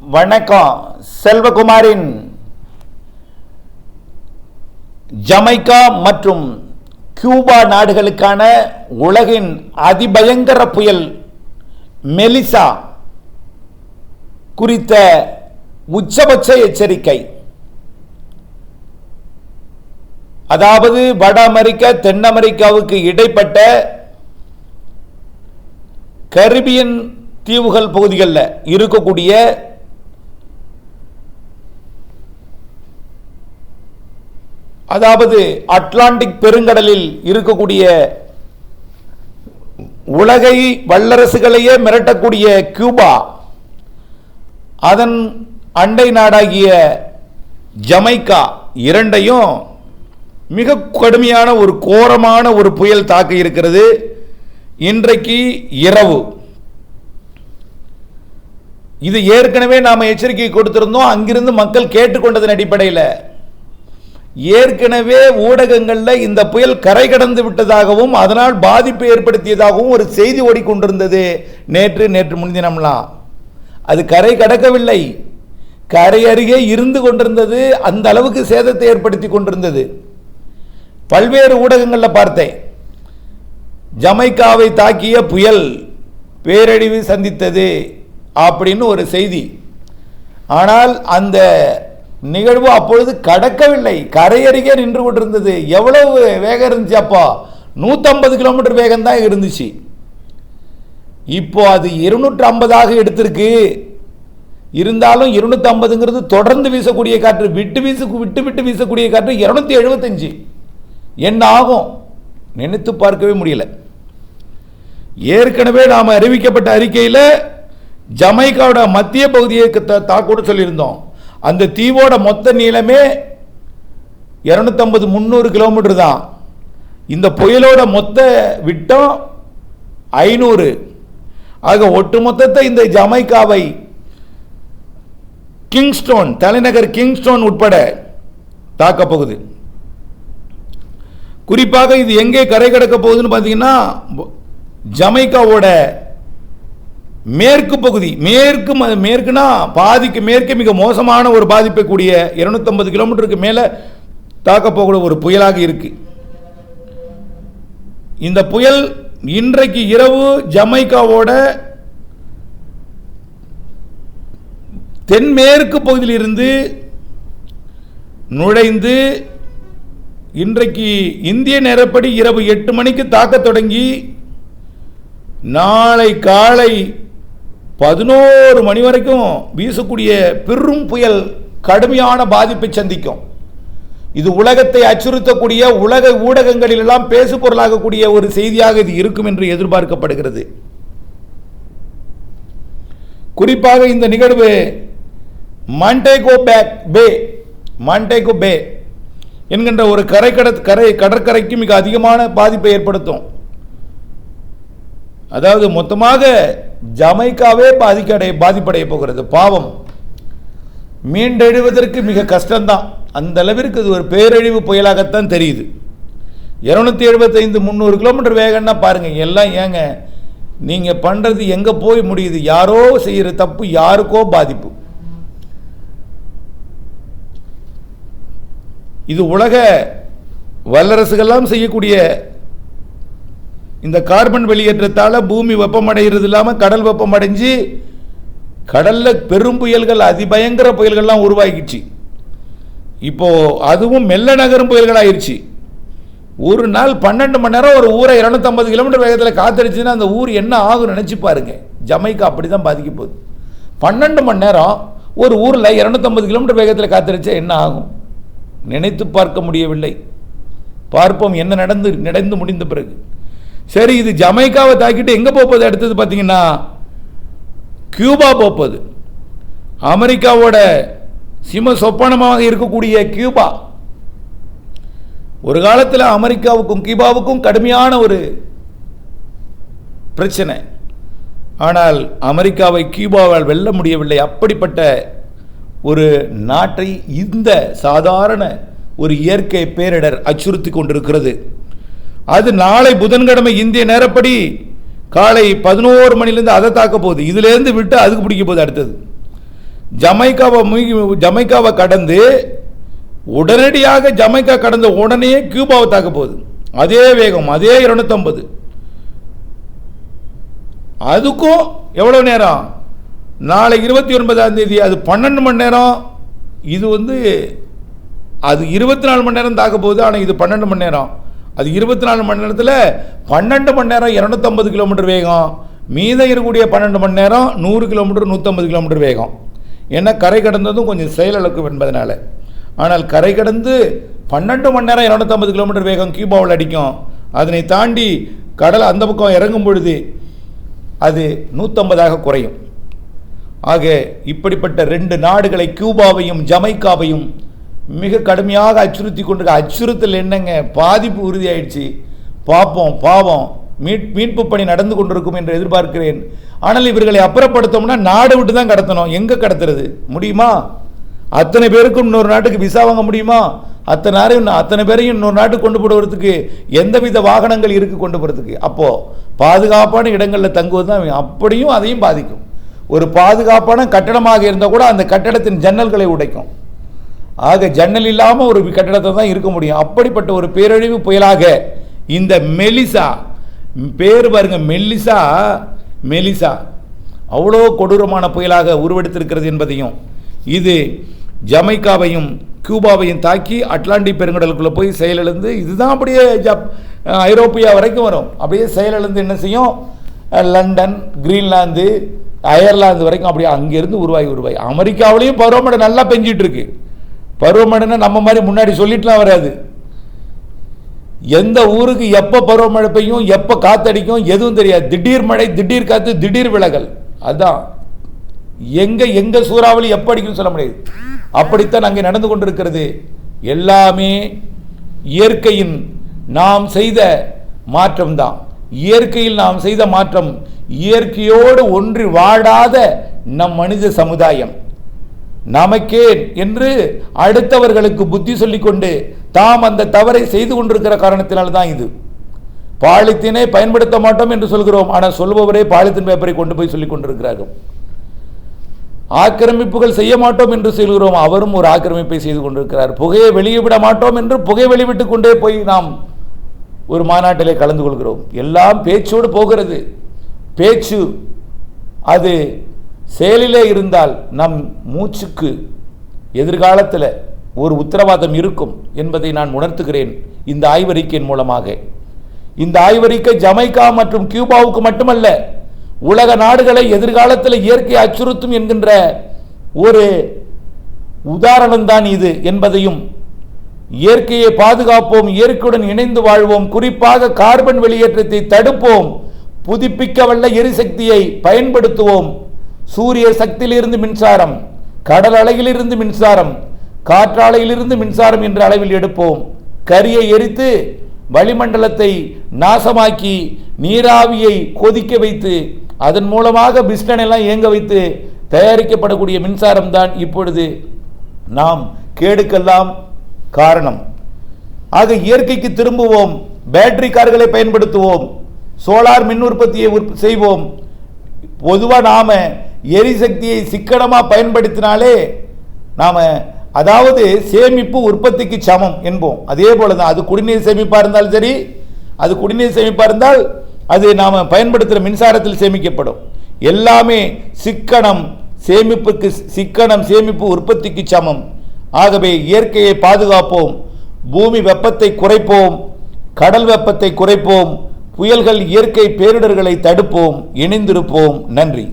வணக்கம். செல்வகுமாரின் ஜமைக்கா மற்றும் கியூபா நாடுகளுக்கான உலகின் அதிபயங்கர புயல் மெலிசா குறித்த உச்சபட்ச எச்சரிக்கை. அதாவது வட அமெரிக்கா தென் அமெரிக்காவுக்கு இடைப்பட்ட கரிபியன் தீவுகள் பகுதிகளில் இருக்கக்கூடிய அதாவது அட்லாண்டிக் பெருங்கடலில் இருக்கக்கூடிய உலகை வல்லரசுகளையே மிரட்டக்கூடிய கியூபா அதன் அண்டை நாடாகிய ஜமைக்கா இரண்டையும் மிக கடுமையான ஒரு கோரமான ஒரு புயல் தாக்க இருக்கிறது இன்றைக்கு இரவு. இது ஏற்கனவே நாம் எச்சரிக்கை கொடுத்திருந்தோம் அங்கிருந்து மக்கள் கேட்டுக்கொண்டதன் அடிப்படையில் ஏற்கனவே ஊடகங்களில் இந்த புயல் கரை கடந்து விட்டதாகவும் அதனால் பாதிப்பு ஏற்படுத்தியதாகவும் ஒரு செய்தி ஓடிக்கொண்டிருந்தது. நேற்று நேற்று முன்தினம்லாம் அது கரை கடக்கவில்லை. கரை அருகே இருந்து கொண்டிருந்தது அந்த அளவுக்கு சேதத்தை ஏற்படுத்தி கொண்டிருந்தது. பல்வேறு ஊடகங்களில் பார்த்தேன். ஜமைக்காவை தாக்கிய புயல் பேரழிவு சந்தித்தது அப்படின்னு ஒரு செய்தி. ஆனால் அந்த நிகழ்வு அப்பொழுது கடக்கவில்லை. கரையருகே நின்று கொண்டிருந்தது. எவ்வளவு வேகம் இருந்துச்சு அப்போ? நூற்றம்பது கிலோமீட்டர் வேகம் தான் இருந்துச்சு. இப்போ அது இருநூற்று ஐம்பதாக எடுத்திருக்கு. இருந்தாலும் இருநூற்றி ஐம்பதுங்கிறது தொடர்ந்து வீசக்கூடிய காற்று விட்டு வீசு விட்டு விட்டு வீசக்கூடிய காற்று இருநூத்தி எழுபத்தஞ்சு என்ன ஆகும்? நினைத்து பார்க்கவே முடியல. ஏற்கனவே நாம் அறிவிக்கப்பட்ட அறிக்கையில் ஜமைக்காவோட மத்திய பகுதியை தாக்கூட சொல்லியிருந்தோம். அந்த தீவோட மொத்த நீளமே இரநூத்தம்பது முந்நூறு கிலோமீட்டர் தான். இந்த புயலோட மொத்த விட்டம் ஐநூறு. ஆக ஒட்டு மொத்தத்தை இந்த ஜமைக்காவை கிங்ஸ்டோன் தலைநகர் கிங்ஸ்டோன் உட்பட தாக்கப் போகுது. குறிப்பாக இது எங்கே கரை கடக்க போகுதுன்னு பார்த்தீங்கன்னா ஜமைக்காவோட மேற்கு பகுதி மேற்கு ம- மேற்குனா பாதிக்கு மேற்கே மிக மோசமான ஒரு பாதிப்பை கூடிய 250 கிலோமீட்டருக்கு மேலே தாக்கப்போகிற ஒரு புயலாக இருக்கு. இந்த புயல் இன்றைக்கு இரவு ஜமைக்காவோட தென்மேற்கு பகுதியிலிருந்து நுழைந்து இன்றைக்கு இந்திய நேரப்படி இரவு எட்டு மணிக்கு தாக்கத் தொடங்கி நாளை காலை பதினோரு மணி வரைக்கும் வீசக்கூடிய பெரும் புயல் கடுமையான பாதிப்பை சந்திக்கும். இது உலகத்தை அச்சுறுத்தக்கூடிய உலக ஊடகங்களில் எல்லாம் பேசு பொருளாகக்கூடிய ஒரு செய்தியாக இது இருக்கும் என்று எதிர்பார்க்கப்படுகிறது. குறிப்பாக இந்த நிகழ்வு Montego back bay Montego bay என்கின்ற ஒரு கரை கட கரை கடற்கரைக்கு மிக அதிகமான பாதிப்பை ஏற்படுத்தும். அதாவது மொத்தமாக ஜமைக்காவே பாதிக்கடைய பாதிப்படைய போகிறது. பாவம். மீண்டெழுவதற்கு மிக கஷ்டம்தான். அந்த அளவிற்கு இது ஒரு பேரழிவு புயலாகத்தான் தெரியுது. இரநூத்தி எழுபத்தைந்து முந்நூறு கிலோமீட்டர் வேகம்னா பாருங்கள் எல்லாம் ஏங்க நீங்கள் பண்ணுறது எங்கே போய் முடியுது? யாரோ செய்கிற தப்பு யாருக்கோ பாதிப்பு. இது உலக வல்லரசுகள்லாம் செய்யக்கூடிய இந்த கார்பன் வெளியேற்றத்தால் பூமி வெப்பமடைகிறது இல்லாமல் கடல் வெப்பமடைஞ்சு கடலில் பெரும் புயல்கள் அதிபயங்கர புயல்கள்லாம் உருவாகிடுச்சு. இப்போது அதுவும் மெல்ல நகரும் புயல்கள் ஒரு நாள் பன்னெண்டு மணி நேரம் ஒரு ஊரை இரநூத்தம்பது கிலோமீட்டர் வேகத்தில் காத்தடிச்சுன்னா அந்த ஊர் என்ன ஆகும் நினச்சி பாருங்க. ஜமைக்கா அப்படி தான் பாதிக்க போகுது. பன்னெண்டு மணி நேரம் ஒரு ஊரில் இரநூத்தம்பது கிலோமீட்டர் வேகத்தில் காத்தடிச்சா என்ன ஆகும்? நினைத்து பார்க்க முடியவில்லை. பார்ப்போம் என்ன நடந்து நடந்து முடிந்த பிறகு. சரி இது ஜமைக்காவை தாக்கிட்டு எங்கே போகுது அடுத்தது பார்த்தீங்கன்னா? கியூபா போகுது அமெரிக்காவோட சிம சொப்பனமாக இருக்கக்கூடிய கியூபா. ஒரு காலத்தில் அமெரிக்காவுக்கும் கியூபாவுக்கும் கடுமையான ஒரு பிரச்சனை. ஆனால் அமெரிக்காவை கியூபாவால் வெல்ல முடியவில்லை. அப்படிப்பட்ட ஒரு நாட்டை இந்த சாதாரண ஒரு இயற்கை பேரிடர் அச்சுறுத்தி கொண்டிருக்கிறது. அது நாளை புதன்கிழமை இந்திய நேரப்படி காலை பதினோரு மணிலேருந்து அதை தாக்க போகுது. இதுலேருந்து விட்டு அதுக்கு பிடிக்க போகுது அடுத்தது. ஜமைக்காவை மூழ்கி ஜமைக்காவை கடந்து உடனடியாக ஜமைக்கா கடந்த உடனே கியூபாவை தாக்க போகுது. அதே வேகம் அதே இருநூத்தம்பது. அதுக்கும் எவ்வளோ நேரம்? நாளை இருபத்தி ஒன்பதாம் தேதி அது பன்னெண்டு மணி நேரம். இது வந்து அது இருபத்தி நாலு மணி நேரம் தாக்க போகுது ஆனால் இது பன்னெண்டு மணி நேரம். அது இருபத்தி நாலு மணி நேரத்தில் பன்னெண்டு மணி நேரம் இரநூத்தம்பது கிலோமீட்டர் வேகம். மீதம் இருக்கக்கூடிய பன்னெண்டு மணி நேரம் நூறு கிலோமீட்டர் நூற்றம்பது கிலோமீட்டர் வேகம். ஏன்னா கரை கடந்ததும் கொஞ்சம் செயலிழக்கும் என்பதனால. ஆனால் கரை கடந்து பன்னெண்டு மணி நேரம் இரநூத்தம்பது கிலோமீட்டர் வேகம் கியூபாவில் அடிக்கும். அதனை தாண்டி கடல் அந்த பக்கம் இறங்கும் பொழுது அது நூற்றம்பதாக குறையும். ஆக இப்படிப்பட்ட ரெண்டு நாடுகளை கியூபாவையும் ஜமைக்காவையும் மிக கடுமையாக அச்சுறுத்தி கொண்டிருக்க அச்சுறுத்தல் என்னங்க? பாதிப்பு உறுதியாயிடுச்சு. பார்ப்போம் பாவம். மீட் மீட்பு பணி நடந்து கொண்டிருக்கும் என்று எதிர்பார்க்கிறேன். ஆனால் இவர்களை அப்புறப்படுத்தோம்னா நாடு விட்டு தான் கடத்தணும். எங்கே கடத்துறது? முடியுமா? அத்தனை பேருக்கும் இன்னொரு நாட்டுக்கு விசா வாங்க முடியுமா? அத்தனை நேரம் அத்தனை பேரையும் இன்னொரு நாட்டுக்கு கொண்டு போடுவதற்கு எந்தவித வாகனங்கள் இருக்குது கொண்டு போகிறதுக்கு அப்போது பாதுகாப்பான இடங்களில் தங்குவது தான் அப்படியும் அதையும் பாதிக்கும். ஒரு பாதுகாப்பான கட்டடமாக இருந்தால் கூட அந்த கட்டடத்தின் ஜன்னல்களை உடைக்கும். ஆக ஜன்னல் இல்லாமல் ஒரு கட்டடத்தை தான் இருக்க முடியும். அப்படிப்பட்ட ஒரு பேரழிவு புயலாக இந்த மெலிசா பேர் பாருங்க மெல்லிசா மெலிசா அவ்வளோ கொடூரமான புயலாக உருவெடுத்திருக்கிறது என்பதையும் இது ஜமைக்காவையும் கியூபாவையும் தாக்கி அட்லாண்டிக் பெருங்கடலுக்குள்ளே போய் செயலிழந்து இதுதான் அப்படியே ஜப் ஐரோப்பியா வரைக்கும் வரும். அப்படியே செயலிழந்து என்ன செய்யும்? லண்டன் கிரீன்லாந்து அயர்லாந்து வரைக்கும் அப்படியே அங்கேருந்து உருவாகி உருவாகி. அமெரிக்காவிலையும் பருவமழை நல்லா பெஞ்சிட்டு இருக்கு. பருவமழைன்னா நம்ம மாதிரி முன்னாடி சொல்லிட்டுலாம் வராது. எந்த ஊருக்கு எப்போ பருவமழை பெய்யும் எப்போ காத்தடிக்கும் எதுவும் தெரியாது. திடீர் மழை திடீர் காத்து திடீர் விலகல். அதான். எங்கே எங்கே சூறாவளி எப்போ அடிக்கும்னு சொல்ல முடியாது. அப்படித்தான் அங்கே நடந்து கொண்டிருக்கிறது. எல்லாமே இயற்கையின் நாம் செய்த மாற்றம்தான். இயற்கையில் நாம் செய்த மாற்றம் இயற்கையோடு ஒன்றி வாழாத நம் மனித சமுதாயம். நமக்கே என்று அடுத்தவர்களுக்கு புத்தி சொல்லிக்கொண்டு தாம் அந்த தவறை செய்து கொண்டிருக்கிற காரணத்தினால் தான் இது. பாலித்தீனை பயன்படுத்த மாட்டோம் என்று சொல்கிறோம். ஆனால் சொல்பவரே பாலித்தீன் பேப்பரை கொண்டு போய் சொல்லிக் கொண்டிருக்கிறார்கள். ஆக்கிரமிப்புகள் செய்ய மாட்டோம் என்று சொல்கிறோம். அவரும் ஒரு ஆக்கிரமிப்பை செய்து கொண்டிருக்கிறார். புகையை வெளியே விட மாட்டோம் என்று புகை வெளிவிட்டு கொண்டே போய் நாம் ஒரு மாநாட்டிலே கலந்து கொள்கிறோம். எல்லாம் பேச்சோடு போகிறது. பேச்சு அது செயலிலே இருந்தால் நம் மூச்சுக்கு எதிர்காலத்தில் ஒரு உத்தரவாதம் இருக்கும் என்பதை நான் உணர்த்துகிறேன் இந்த ஆய்வறிக்கையின் மூலமாக. இந்த ஆய்வறிக்கை ஜமைக்கா மற்றும் கியூபாவுக்கு மட்டுமல்ல உலக நாடுகளை எதிர்காலத்தில் இயற்கை அச்சுறுத்தும் என்கின்ற ஒரு உதாரணம்தான் இது என்பதையும் இயற்கையை பாதுகாப்போம் இயற்கையுடன் இணைந்து வாழ்வோம் குறிப்பாக கார்பன் வெளியேற்றத்தை தடுப்போம் புதுப்பிக்கவல்ல எரிசக்தியை பயன்படுத்துவோம் சூரிய சக்தியிலிருந்து மின்சாரம் கடல் அலையிலிருந்து மின்சாரம் காற்றாலையிலிருந்து மின்சாரம் என்ற அளவில் எடுப்போம். கரியை எரித்து வளிமண்டலத்தை நாசமாக்கி நீராவியை கொதிக்க வைத்து அதன் மூலமாக பிஸ்டனெல்லாம் இயங்க வைத்து தயாரிக்கப்படக்கூடிய மின்சாரம் தான் இப்பொழுது நாம் கேடுக்கெல்லாம் காரணம். ஆக இயற்கைக்கு திரும்புவோம் பேட்டரி கார்களை பயன்படுத்துவோம் சோலார் மின் உற்பத்தியை செய்வோம். பொதுவாக நாம் எரிசக்தியை சிக்கனமாக பயன்படுத்தினாலே நாம் அதாவது சேமிப்பு உற்பத்திக்கு சமம் என்போம். அதே போல தான் அது குடிநீர் சேமிப்பாக இருந்தாலும் சரி அது குடிநீர் சேமிப்பாக இருந்தால் அது நாம் பயன்படுத்துகிற மின்சாரத்தில் சேமிக்கப்படும். எல்லாமே சிக்கனம் சேமிப்புக்கு சிக்கனம் சேமிப்பு உற்பத்திக்கு சமம். ஆகவே இயற்கையை பாதுகாப்போம் பூமி வெப்பத்தை குறைப்போம் கடல் வெப்பத்தை குறைப்போம் புயல்கள் இயற்கை பேரிடர்களை தடுப்போம் இணைந்திருப்போம். நன்றி.